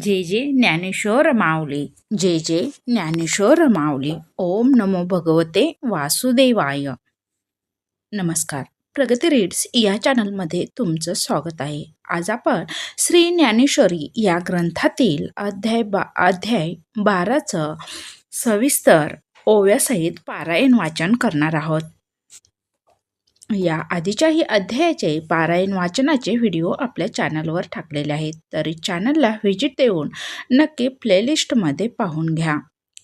जे जे ज्ञानेश्वर माऊली. जे जे ज्ञानेश्वर माऊली. ओम नमो भगवते वासुदेवाय. नमस्कार. प्रगती रीड्स या चॅनलमध्ये तुमचं स्वागत आहे. आज आपण श्री ज्ञानेश्वरी या ग्रंथातील अध्याय बा अध्याय बाराचं सविस्तर ओव्यासहित पारायण वाचन करणार आहोत. या आधीच्याही अध्यायाचे पारायण वाचनाचे व्हिडिओ आपल्या चॅनलवर टाकलेले आहेत. तरी चॅनलला व्हिजिट देऊन नक्की प्लेलिस्टमध्ये पाहून घ्या.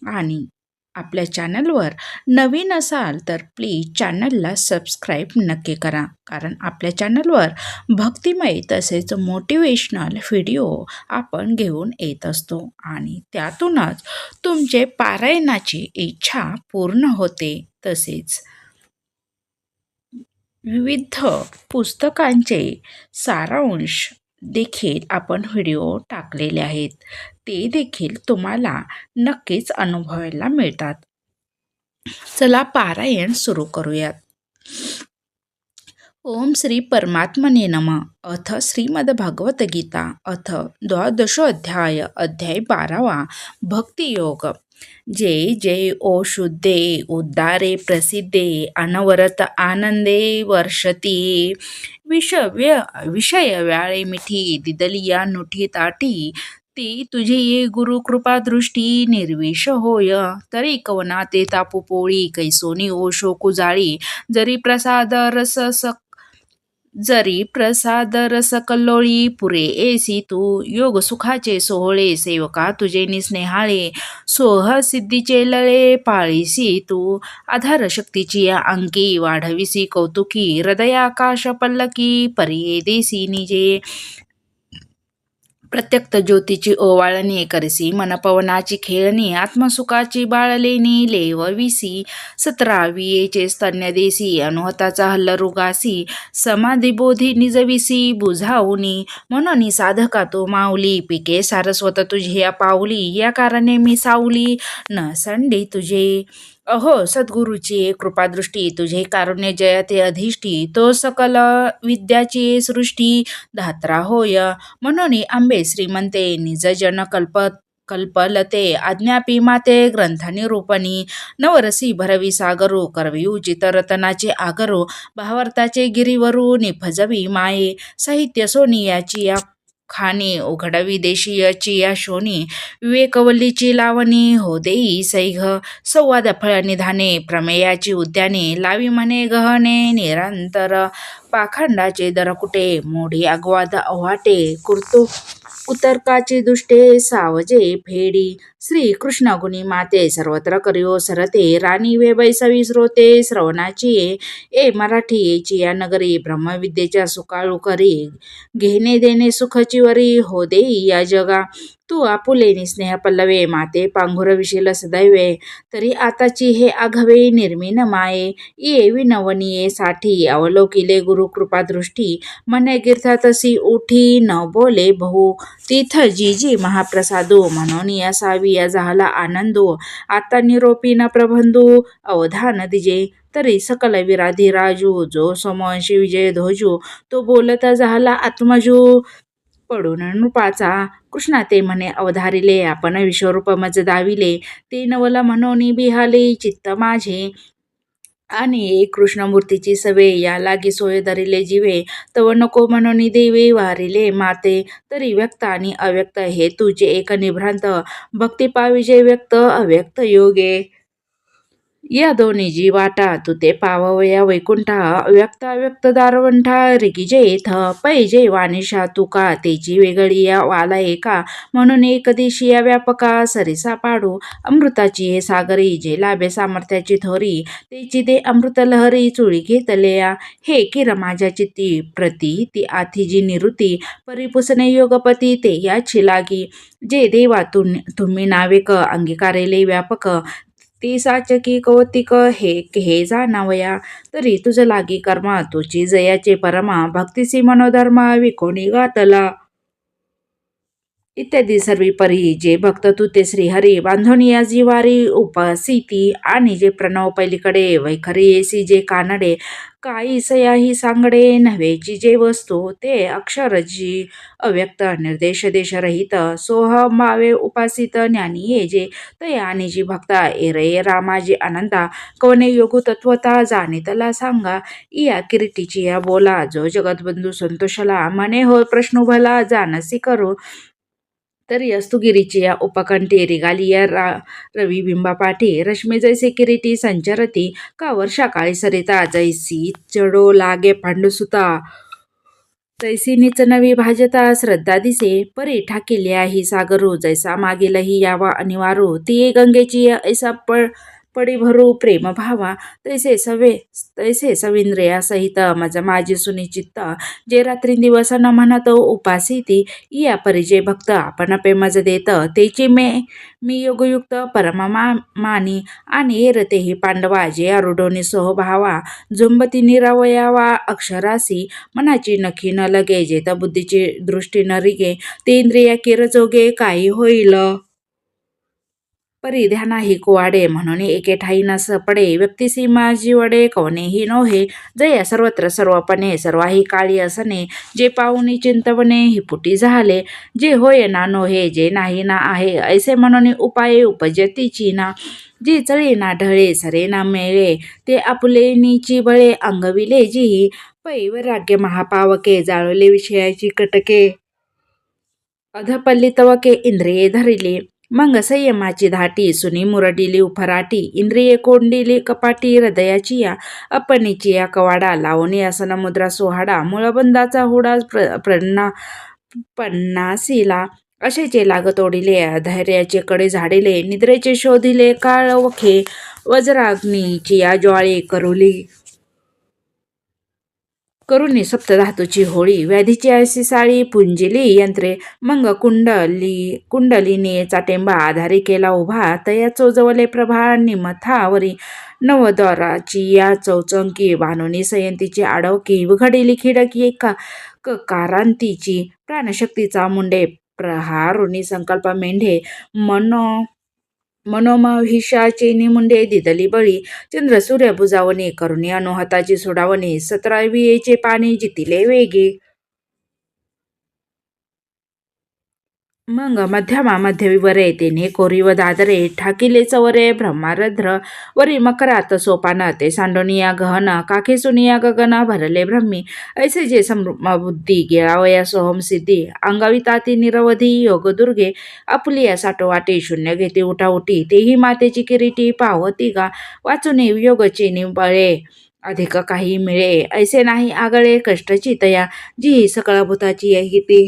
आणि आपल्या चॅनलवर नवीन असाल तर प्लीज चॅनलला सबस्क्राईब नक्की करा. कारण आपल्या चॅनलवर भक्तिमय तसेच मोटिवेशनल व्हिडिओ आपण घेऊन येत असतो. आणि त्यातूनच तुमचे पारायणाची इच्छा पूर्ण होते. तसेच विविध पुस्तकांचे सारांश देखील आपण व्हिडिओ टाकलेले आहेत. ते देखील तुम्हाला नक्कीच अनुभवायला मिळतात. चला पारायण सुरू करूयात. ओम श्री परमात्मने नम. अथ श्रीमद्भागवत गीता अथ द्वादशोध्याय. अध्याय बारावा. भक्तियोग. जय जय ओ शुद्धे उद्धारे प्रसिद्धे अनवरत आनंदे वर्षती विषव्य विषय व्याळे मिठी दिदलिया नुठी ताटी ती तुझी ये गुरु कृपा दृष्टी निर्विष होय तरी कवना ते तापू पोळी कैसोनी ओशो कुजाळी जरी प्रसाद रस सक जरी प्रसाद रस कल्लोळी पुरे एसी तू योग सुखाचे सोहळे सेवका तुझे निस्नेहाळे सोह सिद्धीचे लळे पाळीसी तू आधार शक्तीची अंकी वाढविसी कौतुकी हृदयाकाश पल्लकी परिये देसी निजे प्रत्यक्त ज्योतीची ओवाळणी करसी मनपवनाची खेळणी आत्मसुखाची बाळलेणी सतरावी येचे स्तन्य देसी अनुहताचा हल्लरुगासी समाधिबोधी निजविसी बुझावनी म्हणून साधका तो माऊली पिके सारस्वत तुझी या पावली या कारणे मी सावली न संडे तुझे. अहो सद्गुरूची कृपादृष्टी तुझे कारुण्य जयते अधिष्ठी तो सकल विद्याची सृष्टी धात्रा होय. म्हणून आंबे श्रीमंते निज जन कल्प कल्पलते आज्ञापी माते ग्रंथानी रूपणी नवरसी भरवी सागरू करवी उचित रतनाचे आगरू भावार्थाचे गिरीवरू निफजवी माये साहित्य सोनियाची या खाणी उघडवी देशीयची या शोनी. विवेकवल्लीची लावणी हो देई सैघ संवाद फळ निधाने प्रमेयाची उद्याने. लावी म्हणे गहने निरंतर. पाखंडाचे दरकुटे मोडी अगवाद अव्हाटे कुर्तू उतरकाची दुष्टे सावजे फेडी श्री कृष्ण गुणी माते सर्वत्र करियो सरते. राणी वे बैसवी स्रोते श्रवणाची ए मराठी या नगरी. ब्रह्मविद्येच्या सुकाळू करी. घेणे देणे सुखची वरी. हो देई या जगा. तू आपुले स्नेह पल्लवे माते पांघुर विशील सदैवे तरी आताची हे आघवे निर्मिन माये. ये विनवनिये साठी अवलोकिले गुरुकृपा दृष्टी. मने गिरथा उठी न बोले बहु. तीथ जी जी महाप्रसादो म्हणून या सावी या झाला आनंदो. आता निरोपी न प्रबंधू अवधान दिजे. तरी सकल विराधी राजू जो समवंशी विजय ध्वजू तो बोलता झाला आत्मजू. पडून नृपाचा कृष्णा ते म्हणे अवधारिले आपण विश्वरूप मज दाविले. ते नवल म्हणोनी बिहाले चित्त माझे. आणि कृष्णमूर्तीची सवे या लागी सोय धरिले जीवे. तव नको म्हणून देवे वारिले माते तरी व्यक्त आणि अव्यक्त. हे तुझे एक निभ्रांत. भक्तिपाविजे व्यक्त अव्यक्त योगे. या दोन्ही जी वाटा तू ते पावया वैकुंठा व्यक्त व्यक्त दारवंठा रिगिजे थ पैजे वानिशा तुका तेची वेगळी या वाला एका म्हणून एक दिशी या व्यापका सरिसा पाडू अमृताची हे सागरी जे लाभे सामर्थ्याची थोरी तेची दे अमृत लहरी चुळी घेतल्या हे किर माझ्या चित्ती प्रती ती आथीजी निरुती परिपुसने योगपती ते याची लागी जे देवा तुम्ही नावेक अंगीकारेले व्यापक ती साचकी कौतिक हे हे जाणावया. तरी तुझ लागी कर्मा तुझी जयाचे परमा. भक्तीसी मनोधर्मा विकोणी गातला. इत्यादी सर्वी परी जे भक्त तुते ते श्रीहरी बांधोनिया जिवारी उपसिती आणि जे प्रणव पैलीकडे वैखरी येसी जे कानडे काही सयाही सांगडे नव्हेची जे वस्तू ते अक्षरजी अव्यक्त निर्देश देशरहित सोह मावे उपासित ज्ञानी ये जे तयानी जी भक्ता एरे रामाजी आनंदा कवने योगु तत्वता जाणीतला सांगा इया किरीटीची या बोला जो जगतबंधू संतोषला मने हो प्रश्न भला जानसी करू तरी यस्तुगिरीची या उपकंठी रिगालिया रा रवी बिंबापाठी रश्मी जैसे किरीटी संचरती का वर्षा काळी सरिता जैसी चढो लागे पांडुसुता. तैसी निच नवी भाजता श्रद्धा दिसे परी ठाकिल्या ही सागरू जैसा मागीलही यावा अनिवारू. ती गंगेची ऐसा पळ पडी भरू प्रेम भावा तैसे सवे तैसे सविंद्रिया सहित माझा माझी सुनिचित्त जे रात्री दिवस न म्हणत उपासी ती या परिजय भक्त आपण पे देत तेची मे मी योगयुक्त परमा मानी. आणि एरतेही पांडवा जे आरुढोनी सोहभावा झुंबती निरावयावा अक्षरासी. मनाची नखी न लगे जेत बुद्धीची दृष्टी न रिगे. ते इंद्रिया किरजोगे काही होईल. परिध्या नाही कुवाडे म्हणून एके ठाई न सपडे माझी वडे कवनेही नोहे जया सर्वत्र सर्वपणे सर्वाही काळी असणे जे पाहुणी चिंतवणे ही पुटी झाले जे होय ना नोहे जे नाही ना आहे ऐसे म्हणून उपाये उपजतीची ना जी चळे ना ढळे सरे ना मेळे ते आपुलेनीची बळे अंगविले जी पै वैराग्य महापावके जाळवले विषयाची कटके अधपल्ली तवके इंद्रिये धरिली मग संयमाची धाटी सुनी मुरडिली उफराटी इंद्रिये कोंडिली कपाटी हृदयाची या अपनीची या कवाडा लावणी या मुद्रा सोहाडा मुळबंदाचा हुडा प्र प्रन्ना पन्नासीला असेचे लागत ओढिले धैर्याचे कडे झाडिले निद्रेचे शोधिले काळ वखे वज्राग्नीची या ज्वाळी करुली. करुणी सप्तधातूची होळी व्याधीची अशी साळी पुंजिली यंत्रे मग कुंडली कुंडलीने चाटेंबा आधारी केला उभा तया चोजवले प्रभा निमथावरी नवद्वाराची या चौचंकी भानुनी सयंतीची आडवकी उघडिली खिडकी एका कारांतीची प्राणशक्तीचा मुंडे प्रहारुणी संकल्प मेंढे मनो मनोमहिषाचे निमुंडे दिदली बळी. चंद्र सूर्य बुजावणी करुणी अनुहताची सोडावणी. सतरावियेचे पाणी जितिले वेगे. मग मध्यमा मध्यविवरे तेने कोरीव दादरे ठाकिले चवरे ब्रह्मारध्र वरी मकरात सोपान ते सांडोनिया गहन काखे सुनिया गगन भरले ब्रह्मी. ऐसे जे समबुद्धी गिळावया सोहम सिद्धी अंगाविताती निरवधी योग दुर्गे आपुलिया साठोवाटी शून्य घेते उठाउटी. तेही मातेची किरीटी पावती गा वाचून योगचे निबळे. अधिक काही मिळे ऐसे नाही आगळे कष्टची तया जी सकळ भूताची ती.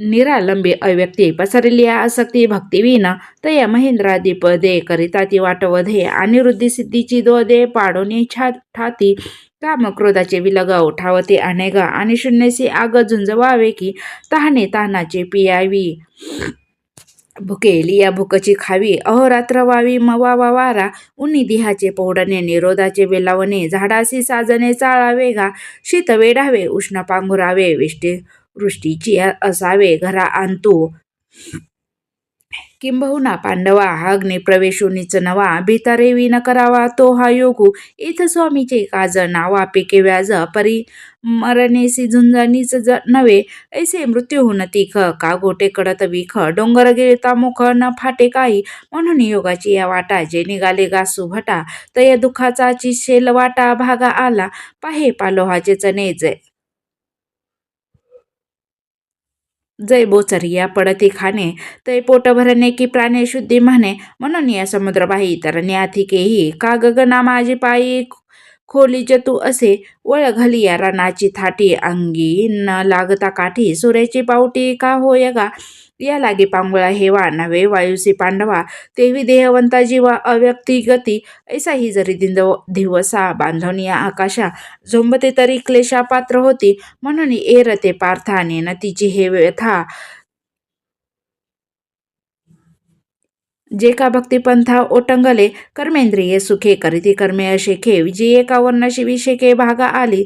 निरालंबी अव्यक्ती पसरली आसक्ती भक्तिविन तया महेंद्रादीप दे करिता ती वाटवधे आणि सिद्धीची दो दे पाडोनी छा ठाती काम क्रोधाचे विलग उठावते अनेगा आणि शून्यसी आग झुंजवावे की तहाने तानाचे पियावी. भुकेली या भुकची खावी अहोरात्र वावी मवावा वारा उन्नी दिहाचे पौडणे निरोधाचे वेलावणे झाडासी साजणे चाळावे गा शीत वेढावे उष्ण पांघुरावे विष्टी वृष्टीची असावे घरा आणतो. किंबहुना पांडवा हा प्रवेशोनीच नवा भितारेवी न करावा तो हा योगू. इथ स्वामीचे काज नावा पिके व्याज परी मरणेसी ज नवे ऐसे मृत्यू होऊन तीख का गोटे कडत विख डोंगर गिळता मुख न फाटे काही. म्हणून योगाची या वाटा जे निघाले गासू भटा तया दुखाचा शेल वाटा भागा आला. पाहे पालोहाचे चणे जय बोचरिया पडती खाणे तै पोटभरणे की प्राणे शुद्धी म्हणे म्हणून या समुद्रबाई तर न्याथिकेही का गगना माझी पायी खोली जतू असे? वळ घाली या रानाची थाटी अंगी न लागता काठी सूर्याची पावटी का होय गा? या लागे पांगुळा हेवा नवे वायुसी पांडवा तेवी देहवंता जीवा अव्यक्ती गती ऐसा ही जरी दिंद दिवसा बांधवनिया आकाशा झोंबते तरी क्लेशा पात्र होती म्हणून एरते पार्थाने न तिची हे व्यथा. जे का भक्तिपंथा ओटंगले कर्मेंद्रिये सुखे करीती कर्मे अशेखे जी एका वर्णशी विषेके भागा आली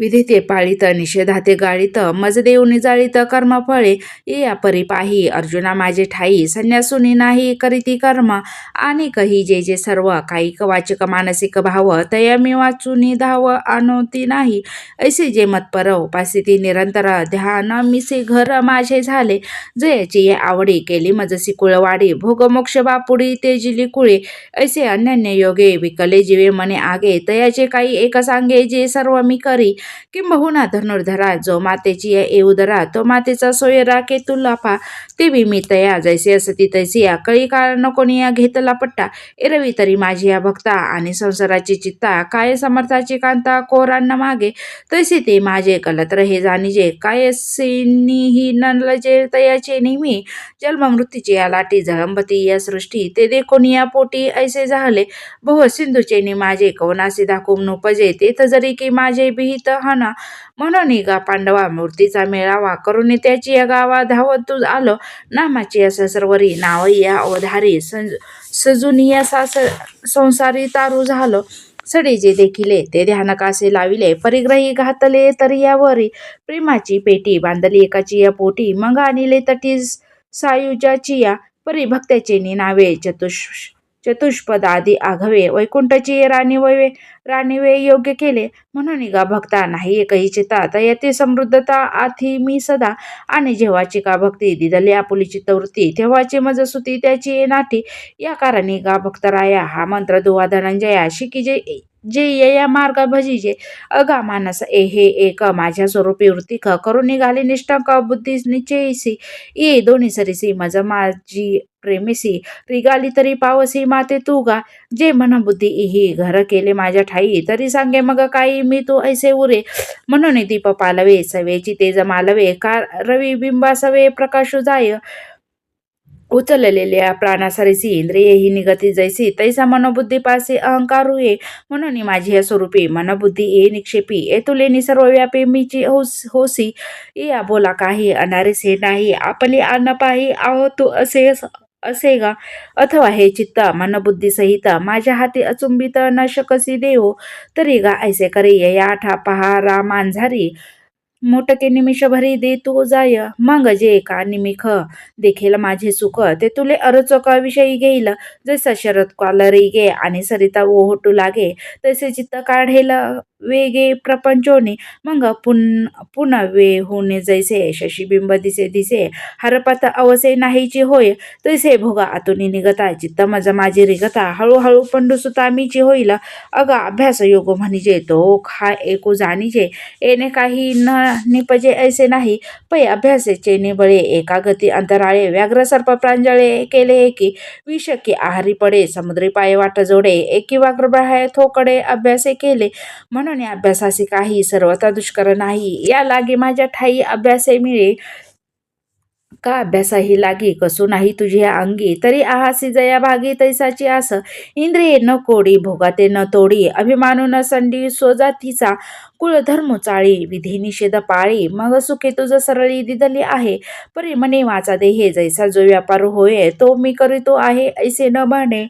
विधिते पाळीत निषेधाते गाळीत मज देऊन निजाळीत कर्मफळे ये परी पाही. अर्जुना माझे ठाई संन्यासुनी नाही करीती कर्म. आणि कही जे जे सर्व काही वाचक मानसिक भाव तया मी वाचुनी धाव आणोती नाही. ऐसे जे मतपर उपासिती निरंतर ध्यान मिसे घर माझे झाले. जयाची ये आवडी केली मजसी कुळवाडी. भोग मोक्ष बापुडी तेजिली कुळे. ऐसे अन्यान्य योगे विकले जीवे मने आगे. तयाचे काही एक सांगे जे सर्व मी करी. किंबहुना धनुर्धरा जो मातेची येऊदरा तो मातेचा सोयरा केतू लाफा. ते बी मी तया जैसे असती तैसी या कळी काळ नकोनी या घेतला पट्टा एरवी तरी माझी या भक्ता आणि संसाराची चित्ता काय समर्थाची कांता कोरांना मागे. तैसे ते माझे कलत रहे जाणीजे काय सेनीही नलजे तयाचे नेहमी. जन्म मृत्यूची या लाटी झळंबती या सृष्टी ते देखोनी या पोटी ऐसे झाले. बहु सिंधूचे नि माझे कवनासी दाखवून नुपजे तेथ जरी की माझे बिहित हना म्हणून गा पांडवा मूर्तीचा मेळावा करून त्याची या गावा धावत तू आलो. नामाची या ससरवरी नाव या अवधारी संज सजून या सास संसारी तारू झालो. सडे जे देखिले ते ध्यान कासे लाविले परिग्रही घातले तरी यावरी. प्रेमाची पेटी बांधली एकाची या पोटी मग आणले तटी सायुजाची या परिभक्त्याचे नावे चतुष चतुष्पद आदी आघवे वैकुंठची राणी वैवे राणीवे योग्य केले. म्हणून गा भक्ता नाही एकही चिता. येते समृद्धता आथी मी सदा. आणि जेव्हाची का भक्ती दिदली आपुली चित्तवृत्ती तेव्हाची मजसुती त्याची नाठी. या कारणी गा भक्तराया हा मंत्र दुवा धनंजया. शिकी जे जे या मार्ग भजीजे. अगा मानस ए हे एक माझ्या स्वरूपी वृत्तिक करून निघाली निष्ठक बुद्धी निश्चयसी. ये दोन्ही सरीसी मज माझी प्रेमीसी. रिगाली तरी पावसी माते तू गा. जे मन बुद्धी इही घर केले माझ्या ठाई. तरी सांगे मग काही मी तू ऐसे उरे. म्हणून दीप पालवे सवेची तेज मालवे. का रवी बिंबा सवे प्रकाशू जाय. उचललेल्या प्राणासारीसी इंद्रिये ही निगती जैसी. तैसा मनोबुद्धी पासे अहंकार हुये म्हणून माझी या स्वरूपी. मनबुद्धी ए निक्षेपी. ए तुले सर्वव्यापी मीची होस होसी. या बोला काही अनारेसे नाही. आपली अन्न पाही आहो तू असे असे गा अथवा हे चित्त मनबुद्धी सहित माझ्या हाती अचुंबित न शकसी देव तरी गा ऐसे करे या ठा पहा रा मांझारी मोटके निमिष भरी दे तू जाय मग जे का निमिख देखील माझे सुख ते तुले अरचोकाविषयी घेईल. जसा शरद कालरी गे आणि सरिता ओहोटू लागे तसे चित्त काढेल. वेगे प्रपंचोने मग पुन पुन्हा वे होणे जैसे शशीबिंब दिसे दिसे हरपत अवसे नाहीची होय. तैसे भोगा आतुनी निगता चित्त मज माझी रिगता हळूहळू पंडू सुतामीची होईल. अगा अभ्यास योग म्हणजे तो खा एकू जाणीचे येणे काही न निपजे ऐसे नाही. पै अभ्यासेचे निबळे एकागती अंतराळे व्याघ्र सर्प प्रांजळे केले एकी. विषकी आहारी पडे समुद्री पाय वाट जोडे एकी वाग्र थोकडे अभ्यासे केले. म्हण म्हणून अभ्यासाचे काही सर्वता दुष्कर नाही. या लागे माझ्या ठाई अभ्यासे मिळे. का अभ्यासाही लागी? कसू नाही तुझी अंगी? तरी आहासी जया भागी तैसाची आस. इंद्रिये न कोडी भोगाते न तोडी. अभिमानू न संडी सोजातीचा कुळधर्म चाळी विधी निषेध पाळी. मग सुखे तुझ सरळी दिदली आहे. परी मने वाचा देहे जैसा जो व्यापार होय तो मी करीतो आहे ऐसे न म्हणे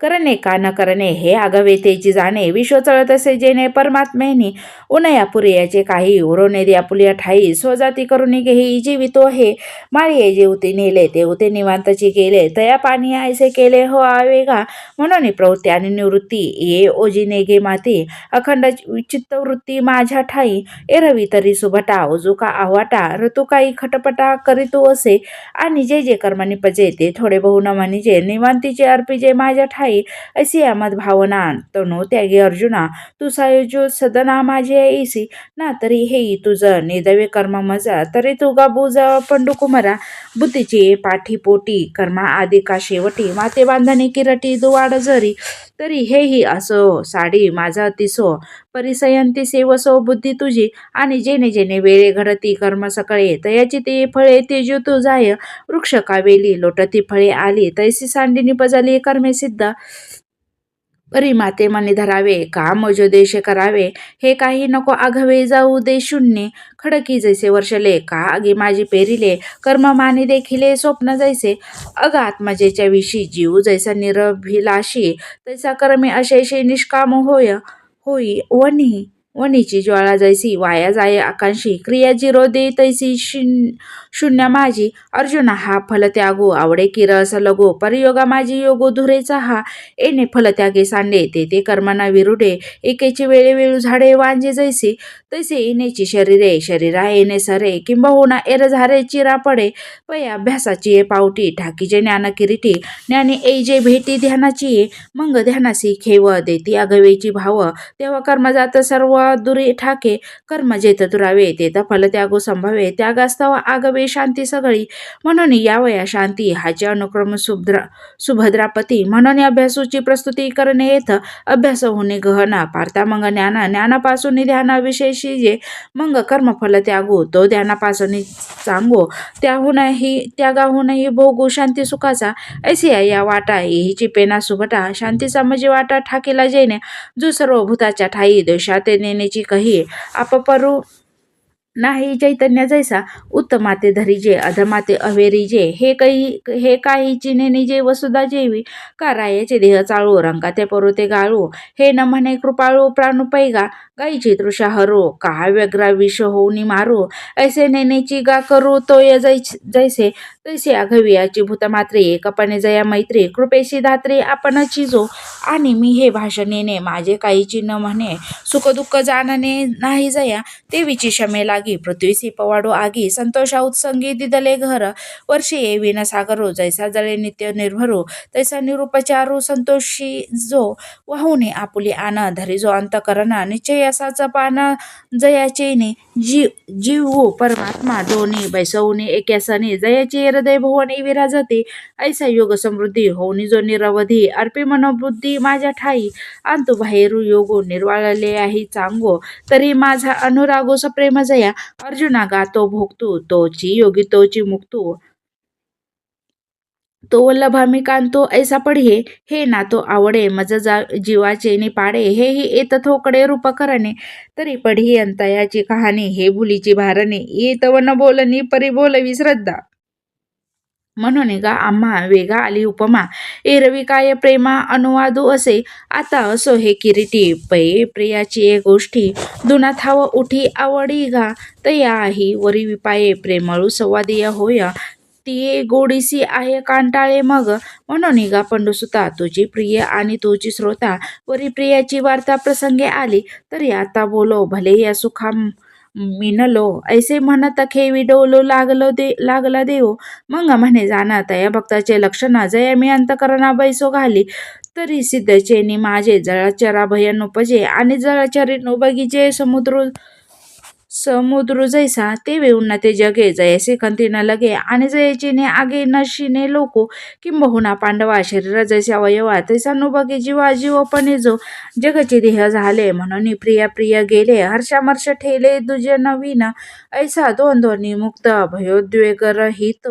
करणे का न करणे हे आगवेतेची जाणे. विश्व चळत असे जेणे परमात्मेनी उनया याचे काही उरोने दिया पुलिया ठाई. स्वजाती करून घेई जीवितो हे माळी जेवते नेले ते उते निवांतची केले. तया पाणी ऐसे केले हो आवेगा. म्हणून प्रवृत्ती आणि निवृत्ती ये ओजीने गे माती. अखंड चित्तवृत्ती माझ्या ठाई. एरवी तरी सुभटा ओजुका आवाटा. ऋतुकाई खटपटा करीतो असे. आणि जे जे कर्म निपजे ते थोडे बहु न म्हणजे निवांतीचे अर्पिजे माझ्या ठाई. ठाई ऐसी अमद भावना तनु त्यागी अर्जुना तू सायोजो सदना माझे ऐसी ना तरी हे तुझ निदवे कर्म मजा. तरी तू बुज पंडू कुमारा बुद्धीची पाठीपोटी कर्मा आदिका शेवटी. माते बांधणी किरटी दुवाड जरी. तरी हेही असो साडी माझा तिसो परिसयंती सेवसो बुद्धी तुझी आणि जेने जेने वेळे घडती कर्म सकळे तयाची ते फळे तेजू तू जाय वृक्ष कावेली लोटती फळे आली तैसी सांडिनी पजली कर्मे सिद्ध परी माते मनी धरावे का मजो देश करावे? हे काही नको आघवे जाऊ दे शून्य. खडकी जैसे वर्षले का आगी माझी पेरिले? कर्म मानी देखिले स्वप्न जैसे. अग आत्मजेच्या विशी जीव जैसा निरभिलाशी तैसा कर्मे अशेषे निष्काम होय होई वनी वणीची ज्वाळा जैसी वाया जाय आकांशी क्रिया जिरो दे तैसी शून- शून्य माझी अर्जुना हा फलत्यागो. आवडे किरस लगो. परियोगा माझी योगो धुरेचा हा एने फलत्यागे सांडे. ते ते कर्मना विरुडे. एकेची वेळेवेळू झाडे वांजे जैसे. तैसे येण्याची शरीरे. शरीरा येणे सरे. किंबहुना एर झारे चिरा पडे. पै अभ्यासाची ये पावटी. ठाकीचे ज्ञान किरीटी. ज्ञानी ऐ जे भेटी ध्यानाची ये. मंग ध्यानासी खेव. देती अगवेची भाव. तेव्हा कर्म जात सर्व दुरी ठाके कर्म जेत दुरावे तेथ फल त्यागो संभावे त्यागास्तव आगवे शांती सगळी. म्हणून यावया शांती हाचे अनुक्रम सुभद्रा सुभद्रापती. म्हणून अभ्यासूची प्रस्तुती करणे येथ अभ्यास होणे गहना. पारता मग ज्ञान ज्ञानापासून ध्यानाविषयी जे मग कर्मफल त्यागो तो ध्यानापासून चांगो त्याहूनही त्यागाहूनही भोगू शांती सुखाचा. ऐसी आहे या वाटा हिची पेना सुभटा. शांतीचा म्हणजे वाटा ठाकेला जैने जो सर्व भूताच्या ठाई देशात नेण्याची कही आपपरू नाही चैतन्य जैसा उत्तमाते धरिजे अधमाते अवेरिजे हे काही हे काही चिनेनी जे वसुधा जेवी का देह चाळू रंगाते परुते गाळू हे न म्हणे कृपाळू प्राणुपैगा गाईची तृषा हरू का व्यग्रा विष होऊनी मारू ऐसे नेनेची गा करू तो ये जैसे तैसे अघवियाची भूतमात्रे कपने जया मैत्री कृपेशी धात्रे आपण चिजो आणि मी हे भाषण माझे काहीची न म्हणे सुखदुःख जाणणे नाही जया. देवीची शमे लागी पृथ्वीसी पवाडो आगी संतोषा उत्संगी दिदले घर. वर्षे ये विन सागरो जैसा जळे नित्य निर्भरो तैसा निरुपचारू संतोषी जो. वाहुने आपुली आन धरी जो अंतकरण निश्चय असाच पान जयाचेने जीव जीव हो परमात्मा दोन्ही बैसवणे एक्यासने जयाचे हृदय भुवने विराजते ऐसा योग समृद्धी हो निजो निरवधी अर्पी मनोबुद्धी माझ्या ठाई. अंतु बाहेरू योगो निर्वाळले आहे चांगो तरी माझा अनुरागो सप्रेम जया. अर्जुना गातो भोगतो तोची योगी तोची मुक्तो. तो वल्लभा मी कांतो ऐसा पढे. हे ना तो आवडे मज जा जीवाचे नि पाडे. हे ही येत थोकडे रूप करणे. तरी पढी अंतयाची कहाणी हे भुलीची भारणे. येत वन बोलनी परी बोलवी श्रद्धा. म्हणून गा आम्हा वेगा आली उपमा. एरवी काय प्रेमा अनुवादू असे? आता असो हे किरीटी. पै प्रियाची ए गोष्टी. दुना थाव उठी आवडी गा. तया ही वरी विपाये प्रेमळू संवादिया होय. ती गोडीसी आहे कांटाळे मग. म्हणून गा पंडुसुता तुझी प्रिय आणि तुझी श्रोता. वरी प्रियाची वार्ता प्रसंगे आली. तरी आता बोलो भले या सुखा मिनलो ऐसे म्हणत खेवी डोलो लागलो दे लागला देव. मग म्हणे जाना तया भक्ताचे लक्षण जया मी अंतकरणा बैसो घाली. तरी सिद्धचेनी माझे जळाचरा भयन उपजे आणि जळाचरी नो बगीचे समुद्र समुद्र जैसा ते वेऊन ते जगे जयसे कंतीनं लगे. आणि जयचीने आगे नशिने लोको किंबहुना पांडवा शरीर जैसे अवयवा तैसा नो जीवा जीवपणे जो जगचे देह झाले. म्हणून प्रिया प्रिय गेले. हर्षामर्ष ठेले दुजे नवीन. ऐसा दोन दोन्ही मुक्त भयोद्वेग रहित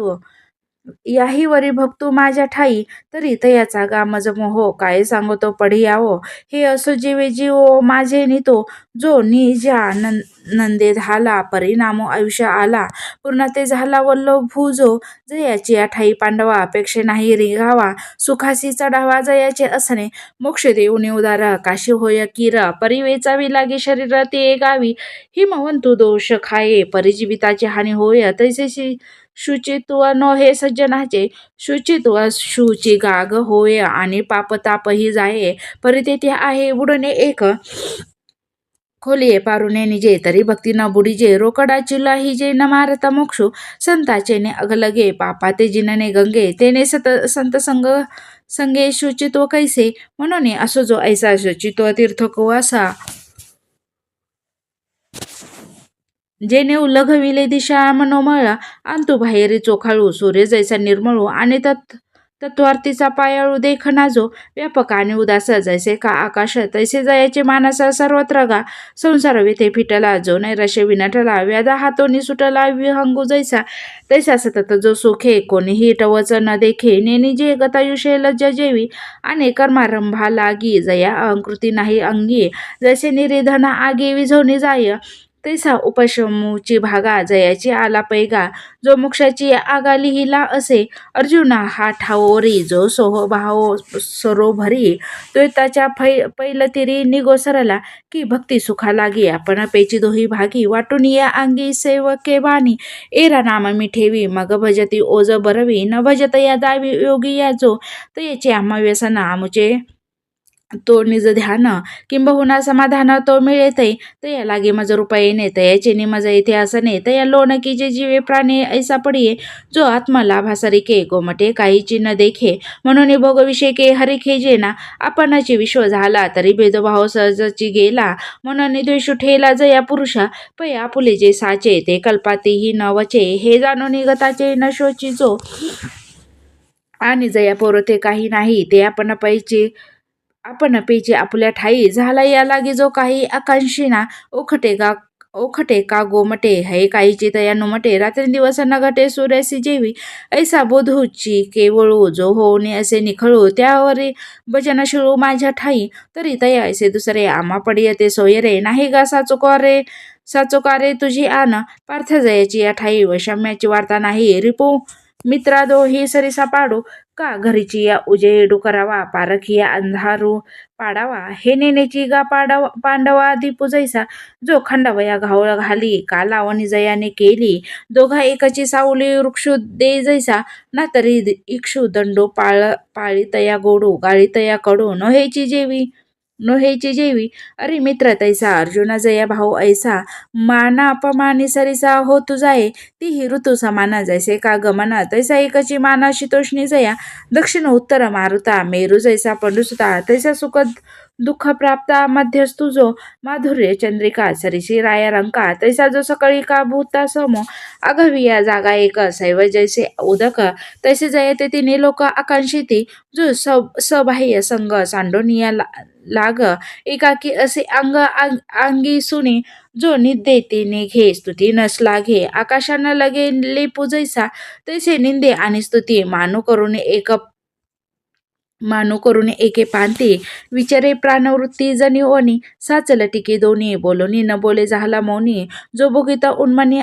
याही वरी भक्तू माझ्या ठाई तरी तयाचा गामज मोहो काय सांगतो पढी यावो हे असो जीवे जीवो माझे नितो जो निजा नं नंदे झाला परिणामो आयुष्य आला. पूर्ण ते झाला वल्लो भुजो जयाची आठाई पांडवा अपेक्षे नाही रिघावा सुखासी चढावा जयाचे असणे. मोक्ष देऊनी उदार काशी होय किर. परिवेचावी लागे शरीर ते गावी. हिमवंतु दोष खाये. परिजीविताची हानी होय. तैसे शुचित्व नो हे सज्जनाचे. शुचित्व शुची गाग होय. आणि पापतापही जाये. परी आहे बुडणे एक. खोलिये पारुणे निजे तरी भक्ती न बुडीजे रोकडाची लाही जे न मारता मोक्षो संताचे ने अगलगे पापाते जिनने गंगे तेने सत संत संग संगे शुचित्व कैसे? म्हणून असो जो ऐसा शुचित्व तीर्थ असा जेने उल्लघविले दिशा मनोमळा अंतु बाहेरी चोखाळू सूर्य जैसा निर्मळू आणि तत् तत्वार्थीचा पायाळू देखना जो व्यापक आणि उदास जैसे का आकाश तैसे जयाचे मानसा सर्वत्र गा संसार व्यथे फिटला जो नैराशे विनटला व्याधा हातोनी सुटला विहंगू जैसा. तैसा सतत जो सुखे कोणीही टवच न देखे नेनी जे गतायुषे लज्जा जेवी. आणि कर्मारंभा लागी जया अंकृती नाही अंगी. जैसे निरीधना आगे विझवणी जाय. तैसा उपशमूची भागा जयाची आला पैगा. जो मोक्षाची आगा लिहिला असे अर्जुना हा ठावोरी जो सोहभाव सरोभरी द्वैताच्या फै पैलतिरी निगोसरला की भक्ती सुखा लागी. आपण पेची दोही भागी वाटून या अंगी सेवके बाणी एरा नाम मी ठेवी मग भजती ओज बरवी. न भजत या दावी योगी या जो तयाचे आम्हा व्यसन आमुचे तो निज ध्यान किंबहुना समाधान तो मिळेतै तया लागे मज रुपये ने तयाचे निमज इतिहास असने तया लोन की जे जीवे प्राणी ऐसा पडिये जो आत्मा के गोमटे काहीची न देखे म्हणून भोगविषय के हरिखे जेना आपणाचे विश्व झाला तरी भेदभाव सहजची गेला म्हणून द्वेष ठेला जया पुरुषा पै आपुले जे साचे ते कल्पातीही न वचे हे जाणून निगताचे न शोची जो. आणि जया पोरते काही नाही ते आपण पैचे आपण पेचे आपल्या ठाई झाला या लागे जो काही आकांक्षीना ओखटे गा ओखटे का गोमटे हे काहीची तयानु नुमटे रात्री दिवस न घटे सूर्यासी जेवी ऐसा बोधूची केवळू जो होणे असे निखळू त्यावरी भजन शिळू माझ्या ठाई तरी तया ऐसे दुसरे आम्हा पडियते सोयरे नाही गा साचुकारे साचुकारे तुझी आन पार्थ जयाची या ठाई वैषम्याची वार्ता नाही रिपू मित्रा दो ही सरिसा पाडू का घरीची या उजेडू करावा पारखिया अंधारू पाडावा? हे नेनेची गा पाडावा पांडवा दीपू जैसा जो खंडावया घावळ घाली का लावणी जयाने केली? दोघा एकाची सावली वृक्षू दे जैसा. ना तरी इक्षू दंडो पाळ पाळी तया गोडू गाळी तया कडू. नोहेची जेवी नोहेची जेवी. अरे मित्र तैसा अर्जुना जया भाऊ ऐसा माना अपमानी सरिसा हो तुझाये ती हि ऋतू समाना जैसे का गमना तैसा एकची माना शीतोष्णी जया दक्षिण उत्तर मारुता मेरू जैसा पंडुसुता तैसा सुखद दुःख मध्यस तुझो जो माधुर्य चंद्रिका सरीशी राया रंका तैसा जो सकाळी का भूता समो अघविया जागा एक सैव जैसे उदक तैसे जयते तिने लोक आकांक्षिती जो स सबाह्य संग सांडोनिया ला लाग एकाकी असे अंग अंगी सुनी जो निंदे ते निघे स्तुती नसला घे आकाशानं लगे लेपू पूजैसा तैसे निंदे आणि स्तुती मानू करून एक मानो करून एके पांते विचारे प्राणवृत्ती जनी ओनी साचल टिके दोन्ही बोलोनी न बोले झाला मौनी जो भोगिता उन्मनी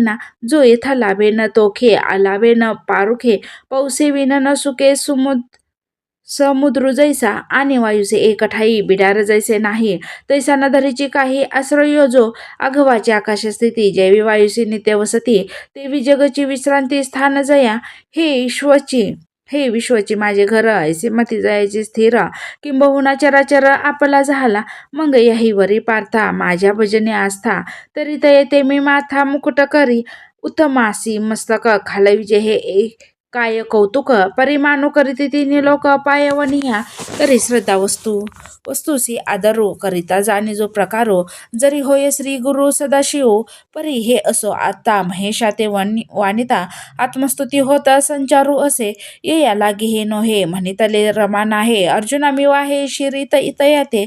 ना जो येथा लाभे न तोखे आलावे न पारुखे पौसे विन न सुके सुमुद समुद्र जैसा आणि वायूचे एकठाई बिडार जैसे नाही तैसा न धरीची काही आश्रय जो अघवाची आकाश स्थिती जैवी वायूची नित्य वसती देवी जगची विश्रांती स्थान जया हे ईश्वची हे विश्वाची माझे घर ऐसे मती जायचे स्थिर. किंबहुना चराचर आपला झाला. मग याही वरी पार्था माझ्या भजने आस्था. तरी ते मी माथा मुकुट करी. उत्तमासी मस्तक खालविजे हे एक काय कौतुक परिमाणू करीती तिने लोक पायवनिया तरी श्रद्धा वस्तू. वस्तूसी आदरो करिता जाणे जो प्रकारो. जरी होय श्री गुरु सदाशिव परी हे असो आता महेशाते वाणी वाणिता आत्मस्तुती होत संचारू असे ये या लागे हे नोहे म्हणितले रमान आहे अर्जुना मी वाहे शिरीत इतयाते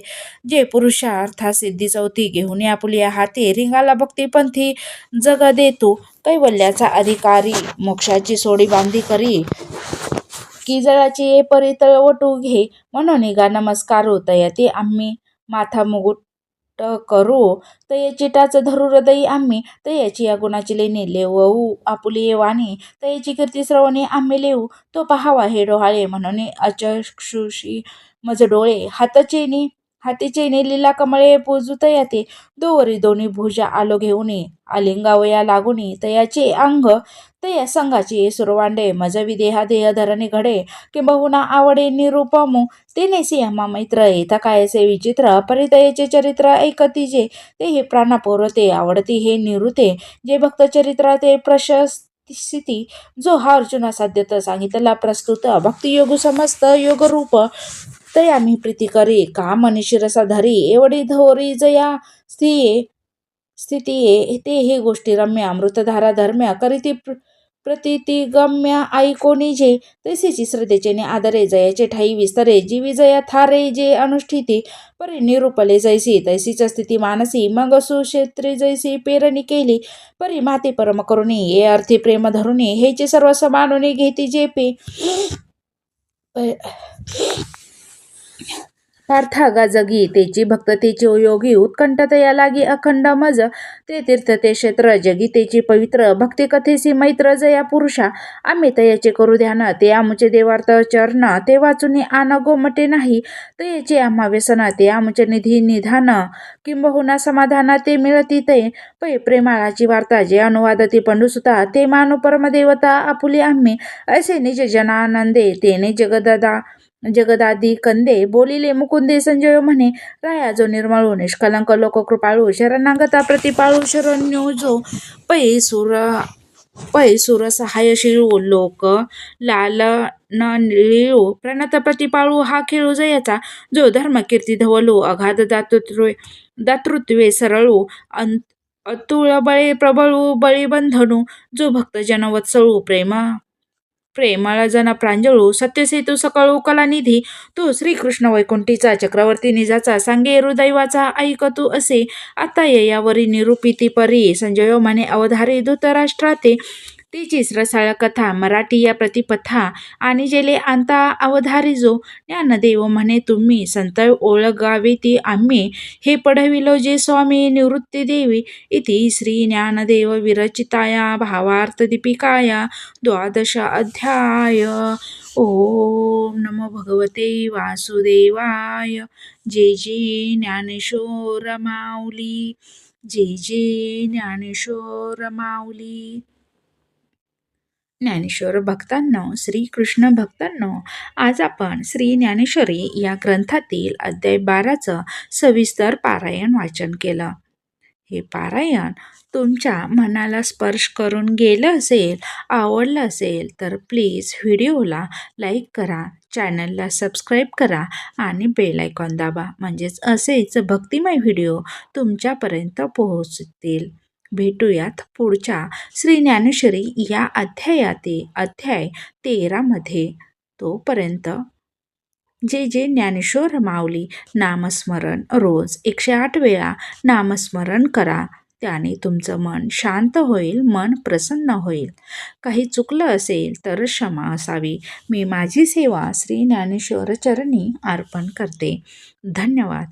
जे पुरुषार्था सिद्धी चौथी घेऊन आपुलिया हाती रिंगाला भक्तीपंथी जग देतो. कैवल्याचा अधिकारी मोक्षाची सोडी बांधी करी. की जळाची ये परितळ वटू घे. म्हणून गा नमस्कारो ते आम्ही माथा मुगुट करू. तये चिटाच धरू हृदयी आम्ही. तयाची या गुणाची लेणी लेवू आपुली ये वाणी. तयाची कीर्ती श्रवणी आम्ही लेऊ तो पहावा हे डोहाळे. म्हणून अचक्षुषी मज डोळे हातचेनी हातीचे लीला कमळे पोजू तयाते. दोवरी दोन्ही भुजा आलो घेऊनी आलिंगावया लागुनी तयाचे अंग तया संघाचे सुरवांडे मजवी देहा देह धरणे घडे. किंबहुना आवडे निरूपमू. तेने सिंहमा मैत्र येता कायसे विचित्र परितयेचे चरित्र ऐकतीजे ते हे प्राणापोरते आवडती हे निरुते. जे भक्त चरित्र ते स्थिती जो हा अर्जुना साध्यत सांगितला प्रस्तुत. भक्तियोग समस्त योगरूप. तया मी प्रीती करी का मनिशिरसा धरी एवढी धोरी जया स्थिये स्थितीये ते हे गोष्टी रम्य अमृतधारा धर्म्य करीती प्रतिती गम्य आई कोणी जे? तसेची श्रद्धेचे आदरे जयाचे ठाई विस्तरे जी विजया थारे जे अनुष्ठिती परी निरूपले जैसी तैसीच स्थिती मानसी मग सुक्षेत्री जैसी पेरणी केली परी माते परम करुणी ये अर्थी प्रेम धरुणी हेचे सर्व समानुनी घेती जे पे पार्थागा जगी तेची भक्त तेची योगी उत्कंठ तया लागी अखंड मज ते तीर्थ ते क्षेत्र जगी तेची पवित्र भक्ती कथेसी मैत्र जया पुरुषा. आम्ही तयाचे करू ध्यान ते आमचे देवार्थ चरण ते वाचून आन गोमटे नाही. तयाचे आम्हा व्यसन ते आमचे निधी निधान. किंबहुना समाधान ते मिळती ते. पै प्रेमाळाची वार्ता जे अनुवादती पंडुसुता ते मानु परमदेवता आपुली आम्ही. असे निज जनानंदे तेने जगददा जगदादी कंदे बोलिले मुकुंदे संजय म्हणे राया जो निर्मळू निष्कलंक लोक कृपाळू शरणागता प्रतिपाळू शरण्यो जो पै सुर पै सुर सहाय शिळू लोक लाल न निळू प्रणत प्रतिपाळू हा खेळू जयाचा जो धर्मकीर्ती धवलू अगाध दातृत्वे दातृत्वे सरळू अं अतुळ बळे प्रबळू बळीबंधनू जो भक्त जनवत्सळू प्रेम प्रेमळ जना प्रांजळू सत्यसेतू सकळू कलानिधी तू श्रीकृष्ण वैकुंठीचा चक्रवर्ती निजाचा सांगे हृदैवाचा ऐकतू असे. आता यावरी निरूपिती परी संजयो माने अवधारी धृतराष्ट्राते. तिचीच रसाळ कथा मराठी या प्रतिपथा आणि जेले आंता अवधारी जो ज्ञानदेव म्हणे तुम्ही संत ओळगावे ती आम्ही. हे पढविलो जे स्वामी निवृत्ती देवी इति श्री ज्ञानदेव विरचिताया भावार्थ दीपिकाया द्वादश अध्याय. ओम नमो भगवते वासुदेवाय. जे जे ज्ञानेश्वर माऊली. जे जे ज्ञानेश्वर माऊली. ज्ञानेश्वर भक्तांनो श्रीकृष्ण भक्तांनो आज आपण श्री ज्ञानेश्वरी या ग्रंथातील अध्याय बाराचं सविस्तर पारायण वाचन केलं. हे पारायण तुमच्या मनाला स्पर्श करून गेलं असेल आवडलं असेल तर प्लीज व्हिडिओला लाईक करा चॅनलला सबस्क्राईब करा आणि बेल आयकॉन दाबा. म्हणजेच असेच भक्तिमय व्हिडिओ तुमच्यापर्यंत पोहोचतील. भेटूयात पुढच्या श्री ज्ञानेश्वरी या अध्यायातील अध्याय तेरामध्ये तोपर्यंत जे जे ज्ञानेश्वर माऊली नामस्मरण रोज एकशे आठ वेळा नामस्मरण करा त्याने तुमचं मन शांत होईल मन प्रसन्न होईल. काही चुकलं असेल तर क्षमा असावी. मी माझी सेवा श्री ज्ञानेश्वर चरणी अर्पण करते. धन्यवाद.